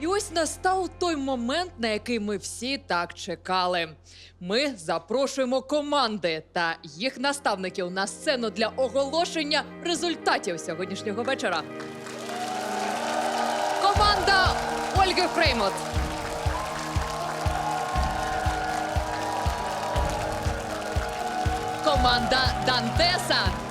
І ось настав той момент, на який ми всі так чекали. Ми запрошуємо команди та їх наставників на сцену для оголошення результатів сьогоднішнього вечора. Команда Ольги Фреймот. Команда Дантеса.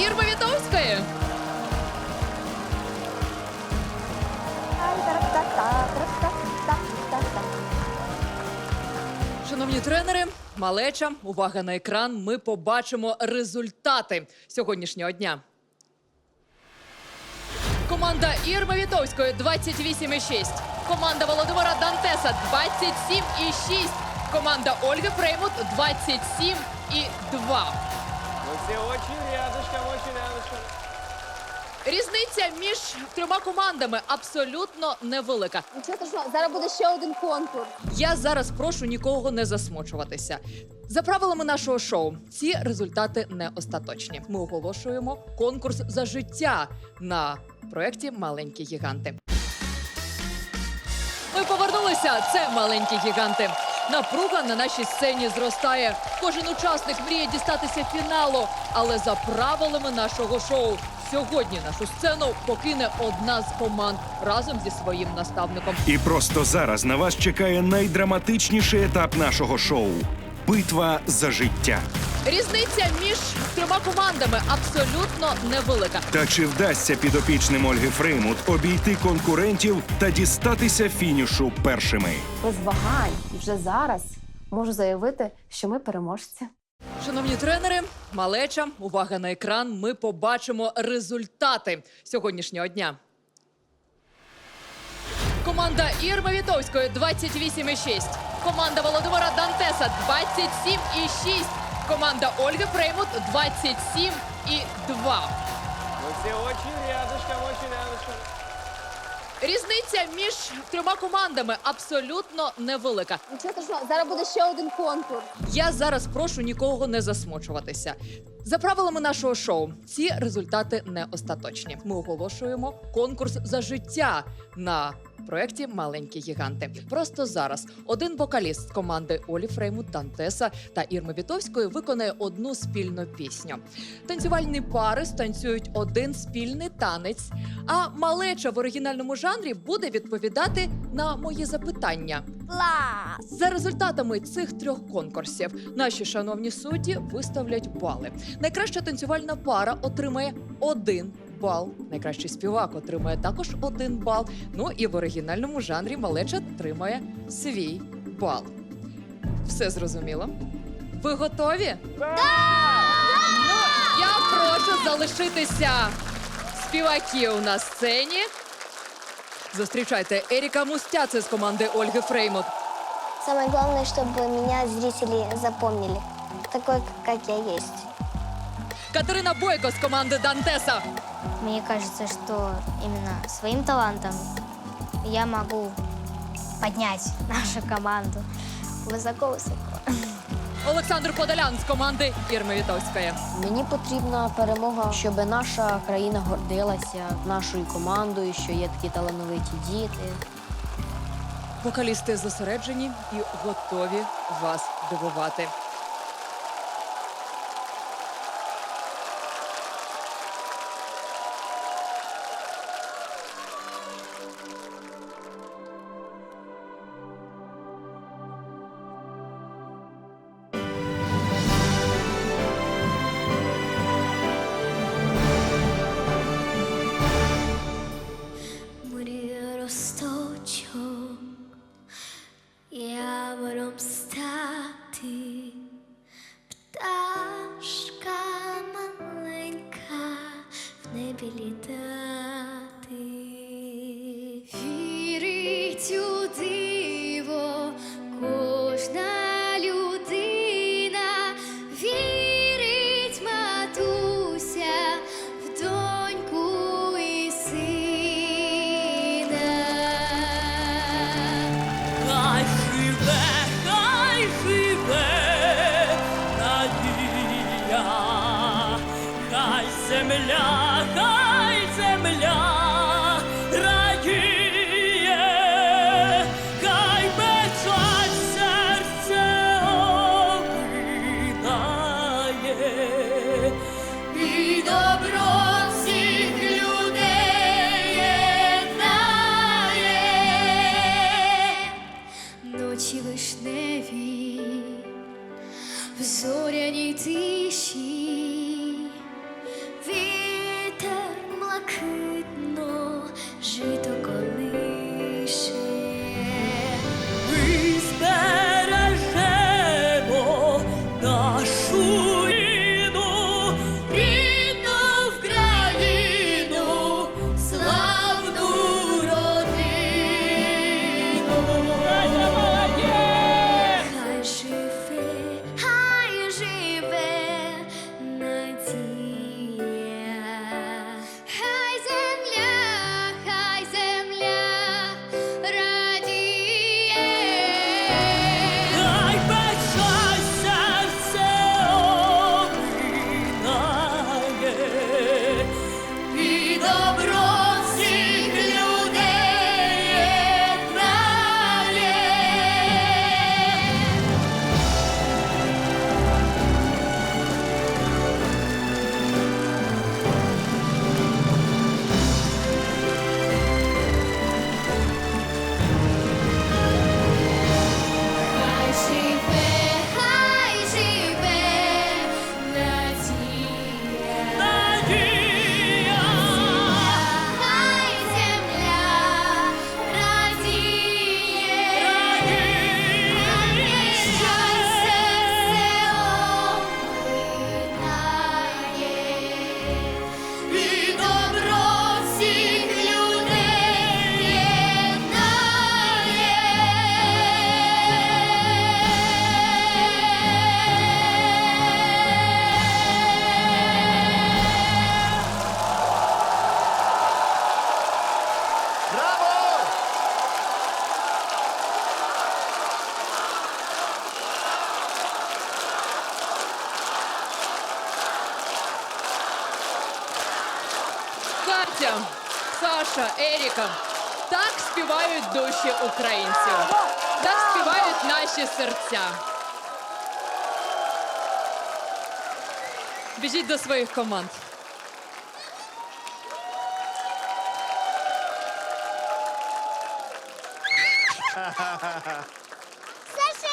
Ірми Вітовської. Шановні тренери, малеча, увага на екран. Ми побачимо результати сьогоднішнього дня. Команда Ірми Вітовської 28,6. Команда Володимира Дантеса 27,6. Команда Ольги Фреймут 27,2. Мы все очень рядышком, очень рядышком. Різниця між трьома командами абсолютно невелика. Нічого страшного, зараз буде ще один конкурс. Я зараз прошу нікого не засмучуватися. За правилами нашого шоу, ці результати не остаточні. Ми оголошуємо конкурс за життя на проєкті Маленькі гіганти. Ми повернулися. Це маленькі гіганти. Напруга на нашій сцені зростає. Кожен учасник мріє дістатися фіналу. Але за правилами нашого шоу сьогодні нашу сцену покине одна з команд разом зі своїм наставником. І просто зараз на вас чекає найдраматичніший етап нашого шоу битва за життя. Різниця між трьома командами абсолютно невелика. Та чи вдасться підопічним Ольги Фреймут обійти конкурентів та дістатися фінішу першими? Без вагань і вже зараз можу заявити, що ми переможці. Шановні тренери, малеча, увага на екран. Ми побачимо результати сьогоднішнього дня. Команда Ірми Вітовської 28,6. Команда Володимира Дантеса 27,6 Команда Ольги Фреймут 27,2. Мы все очень рядышком, очень рядышком. Різниця між трьома командами абсолютно невелика. Нічого страшного, зараз буде ще один конкурс. Я зараз прошу нікого не засмучуватися. За правилами нашого шоу, ці результати не остаточні. Ми оголошуємо конкурс за життя на проєкті Маленькі гіганти. Просто зараз один вокаліст з команди Олі Фреймут, Дантеса та Ірми Вітовської виконає одну спільну пісню. Танцювальні пари станцюють один спільний танець. А малеча в оригінальному жанрі буде відповідати на мої запитання. Клас! За результатами цих трьох конкурсів наші шановні судді виставлять бали. Найкраща танцювальна пара отримає один бал. Найкращий співак отримає також один бал. Ну і в оригінальному жанрі малеча отримає свій бал. Все зрозуміло? Ви готові? Ну, я прошу залишитися співаків на сцені. Зустрічайте Еріка Мустяце з команди Ольги Фреймут. Самое главное, чтобы меня зрители запомнили, такой, как я есть. Катерина Бойко з команди Дантеса. Мне кажется, что именно своим талантом я могу поднять нашу команду высоко-высоко. Олександр Подолян з команди Ірми Вітовської. Мені потрібна перемога, щоб наша країна гордилася нашою командою, що є такі талановиті діти. Вокалісти зосереджені і готові вас дивувати. Саша, Еріка. Так співають душі українців. Так співають наші серця. Біжіть до своїх команд. Саша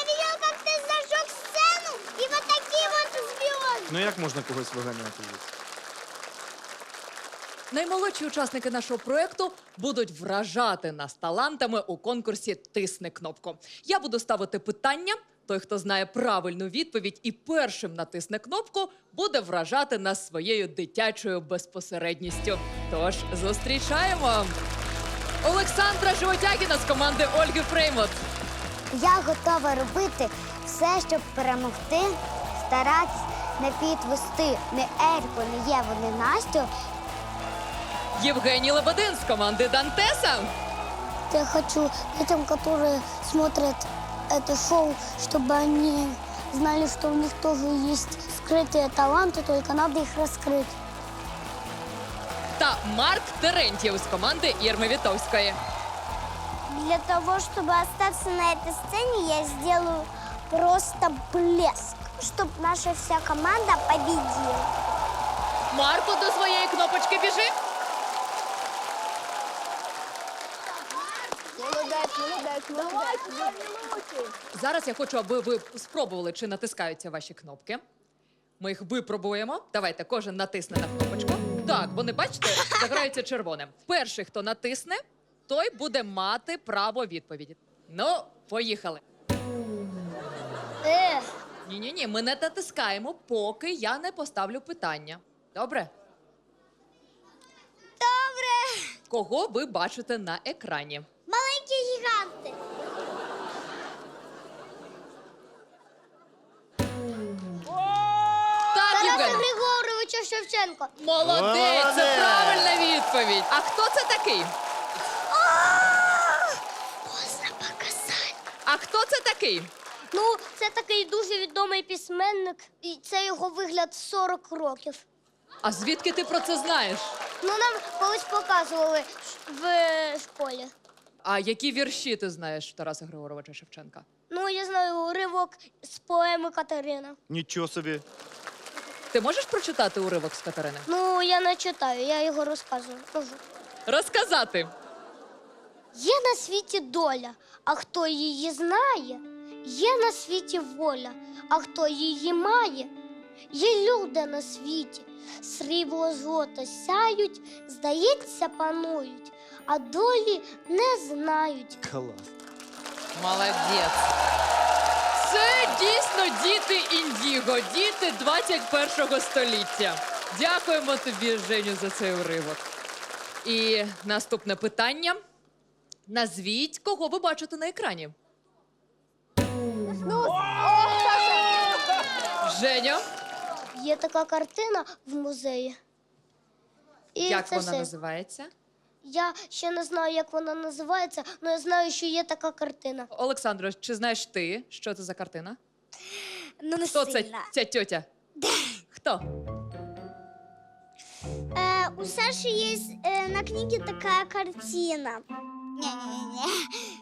видел, как ты зажег сцену и вот такие вот звезды. Ну як можна когось виганяти? Наймолодші учасники нашого проекту будуть вражати нас талантами у конкурсі Тисни кнопку. Я буду ставити питання. Той, хто знає правильну відповідь і першим натисне кнопку, буде вражати нас своєю дитячою безпосередністю. Тож зустрічаємо Олександра Животягіна з команди Ольги Фреймот. Я готова робити все, щоб перемогти, старатись не підвести не Еріку, не Єву, не Настю. Євгеній Лебедин з команди Дантеса. Я хочу детям, которые смотрят это шоу, чтобы они знали, что у них тоже есть скрытые таланты, только надо их раскрыть. та Марк Терентьєв з команди Ірми Вітовської. Для того, чтобы остаться на этой сцене, я сделаю просто блеск, чтобы наша вся команда победила. Марко до своєї кнопочки біжи. Зараз я хочу, аби ви спробували, чи натискаються ваші кнопки. Ми їх випробуємо. Давайте, кожен натисне на кнопочку. Так, вони бачите, заграються червоним. Перший, хто натисне, той буде мати право відповіді. Ну, поїхали. Ні, ні, ні, ми не натискаємо, поки я не поставлю питання. Добре? добре. Кого ви бачите на екрані? Шевченко. Молодець, це Молодець. правильна відповідь. А хто це такий? Можна показати. А хто це такий? Ну, це такий дуже відомий письменник, і це його вигляд 40 років. А звідки ти про це знаєш? Ну, нам колись показували в е, школі. А які вірші ти знаєш Тараса Григоровича Шевченка? Ну, я знаю уривок з поеми Катерина. Нічого собі. Ти можеш прочитати уривок з Катерини? Ну, я не читаю, я його розказую. Можу. Розказати. Є на світі доля, а хто її знає, Є на світі воля, а хто її має? Є люди на світі, срібло злото сяють, здається, панують, а долі не знають. Клас. Молодець. Дійсно діти індіго, діти 21-го століття. Дякуємо тобі, Женю, за цей уривок. І наступне питання. Назвіть, кого ви бачите на екрані. Женю, Є така картина в музеї. І як це вона все. називається? Я ще не знаю, як вона називається, але я знаю, що є така картина. Олександро, чи знаєш ти, що це за картина? Ну, не Хто це ця тьотя? Хто? Э, у Саши есть э, на книге такая картина. Не-не-не.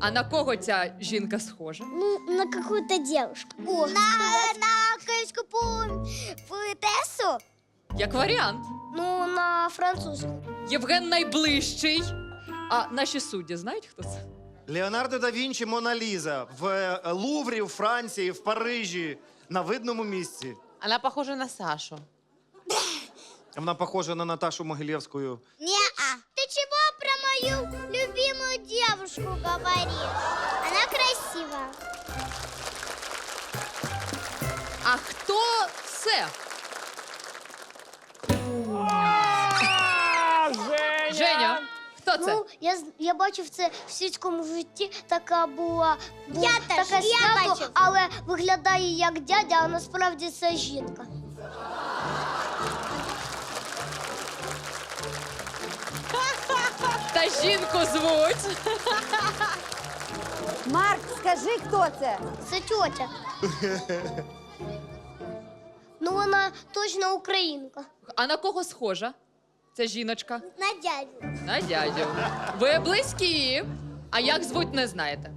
А на кого ця жінка схожа? Ну, на какую-то девушку. О, на, на какую-то поэтессу? Як варіант. Ну, на французскую. Євген найближчий. А наші судді знають, хто це? Леонардо да Вінчі Мона Ліза в е, Луврі, в Франції, в Парижі, на видному місці. Она похожа на Сашу. Вона похожа на Наташу Могилєвську. Не-а. Ты чего про мою любимую девушку говоришь? Она красивая. А хто це? Я, я бачив це в світському житті, така була, була Я теж, таке я свято, бачив. але виглядає як дядя, а насправді це жінка. Та жінку звуть. Марк, скажи, хто це? Це тьотя. ну, вона точно українка. А на кого схожа? Ця жіночка? На дядю. На дядю. Ви близькі. А як звуть, не знаєте.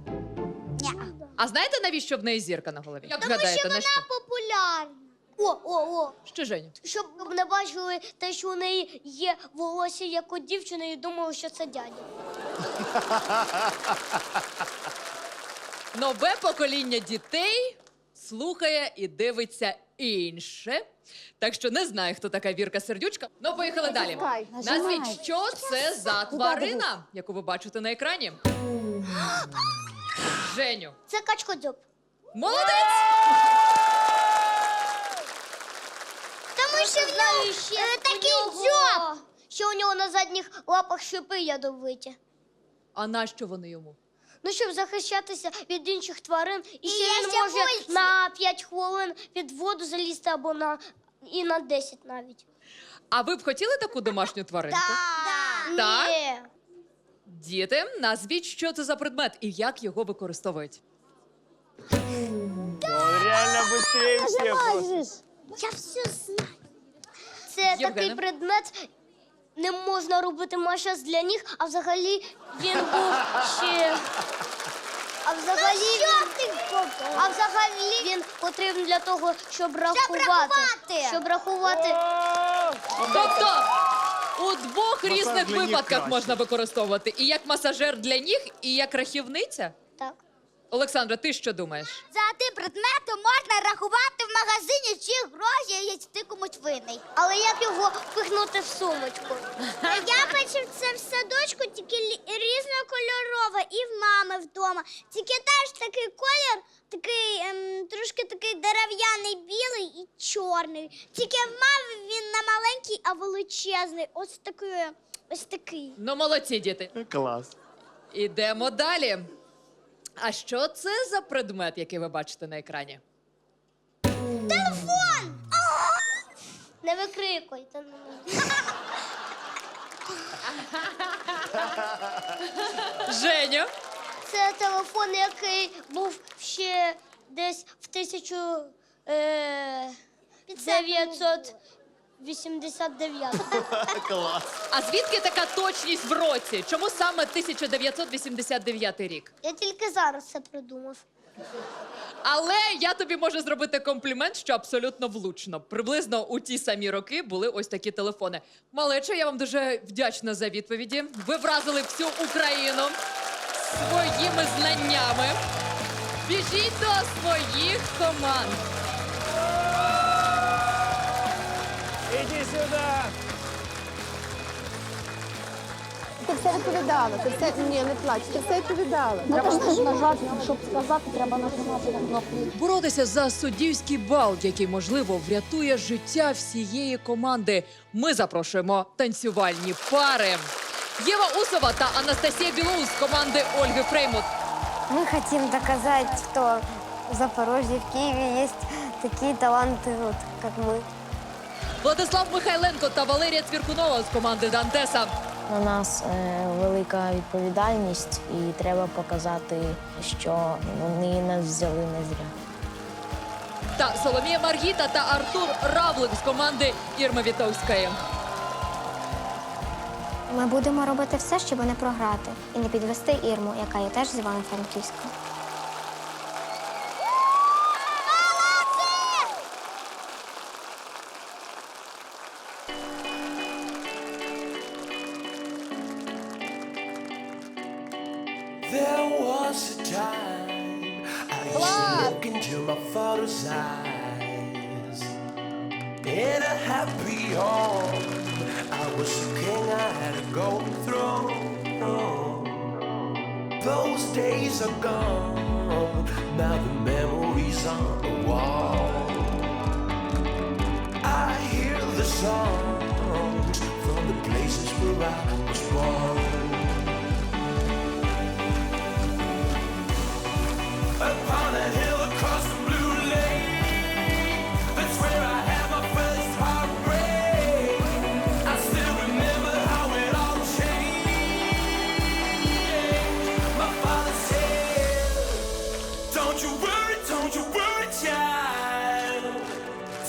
А знаєте, навіщо в неї зірка на голові? Як гадаєте, на що? Популярна. О, о, о. Що, Женю? Щоб не бачили те, що у неї є волосся як у дівчини, і думали, що це дядя. Нове покоління дітей слухає і дивиться інше. Так що не знаю, хто така Вірка Сердючка. Ну, поїхали далі. Натискай, нажимай. Назвіть, що це за тварина, яку ви бачите на екрані? Женю. Це качкодзьоб. Молодець! Тому що в нього ще такий дзьоб. Ще у нього на задніх лапах шипи ядовиті. А нащо вони йому? Ну, щоб захищатися від інших тварин, і, ще він може на 5 хвилин під воду залізти або на і на 10 навіть. А ви б хотіли таку домашню тваринку? Так? Ні. Діти, назвіть, що це за предмет і як його використовують. Он реально быстрее всех. просто. Я все знаю. Це Євгене? такий предмет. Не можна робити машас для них, а взагалі він був ще. А взагалі, він... а взагалі він потрібен для того, щоб рахувати. Щоб рахувати. Тобто у двох Масаж різних для ніг випадках краще. можна використовувати і як масажер для ніг, і як рахівниця. Олександра, ти що думаєш? За тим предметом можна рахувати в магазині, чи гроші є ти комусь винний. Але як його впихнути в сумочку? Я бачив це в садочку, тільки лі- різнокольорове, і в мами вдома. Тільки теж такий колір, такий ем, трошки такий дерев'яний, білий і чорний. Тільки в мами він не маленький, а величезний. Ось такий, ось такий. Ну, молодці, діти. Клас. Ідемо далі. А що це за предмет, який ви бачите на екрані? Телефон! Не викрикуйте. на мене. Женю. Це телефон, який був ще десь в тисячу е, 989. Клас. А звідки така точність в році? Чому саме 1989 рік? Я тільки зараз це придумав. Але я тобі можу зробити комплімент, що абсолютно влучно. Приблизно у ті самі роки були ось такі телефони. Малече, я вам дуже вдячна за відповіді. Ви вразили всю Україну своїми знаннями. Біжіть до своїх команд. Іди сюди. Ти все відповідала. Ти все ні, не плач. Ти все відповідала. Треба ж нажати, щоб сказати, треба нажимати на кнопку. Боротися за суддівський бал, який можливо врятує життя всієї команди. Ми запрошуємо танцювальні пари. Єва Усова та Анастасія Білоус з команди Ольги Фреймут. Мы хотим доказать, что в Запорожье, в Киеве есть такие таланты, вот, как мы. Владислав Михайленко та Валерія Цвіркунова з команди Дантеса. На нас е, велика відповідальність, і треба показати, що вони нас взяли не зря. Та Соломія Маргіта та Артур Равлик з команди Ірми Вітовської. Ми будемо робити все, щоб не програти і не підвести Ірму, яка є теж з Івано-Франківська.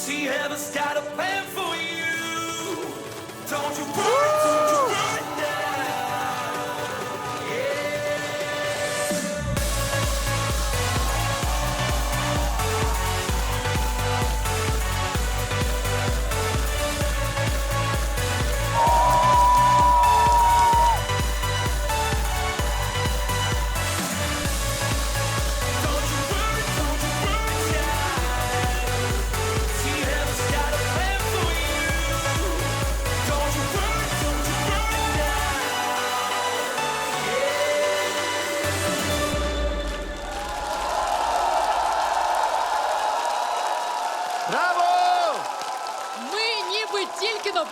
See, heaven's got a plan for you. Don't you worry,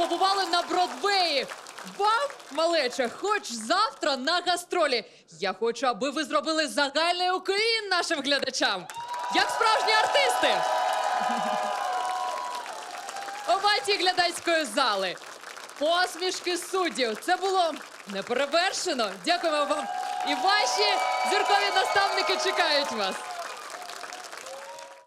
побували на Бродвеї. Вам, малече, хоч завтра на гастролі. Я хочу, аби ви зробили загальний уклін нашим глядачам. Як справжні артисти. Овації глядацької зали. Посмішки суддів. Це було неперевершено. Дякуємо вам. І ваші зіркові наставники чекають вас.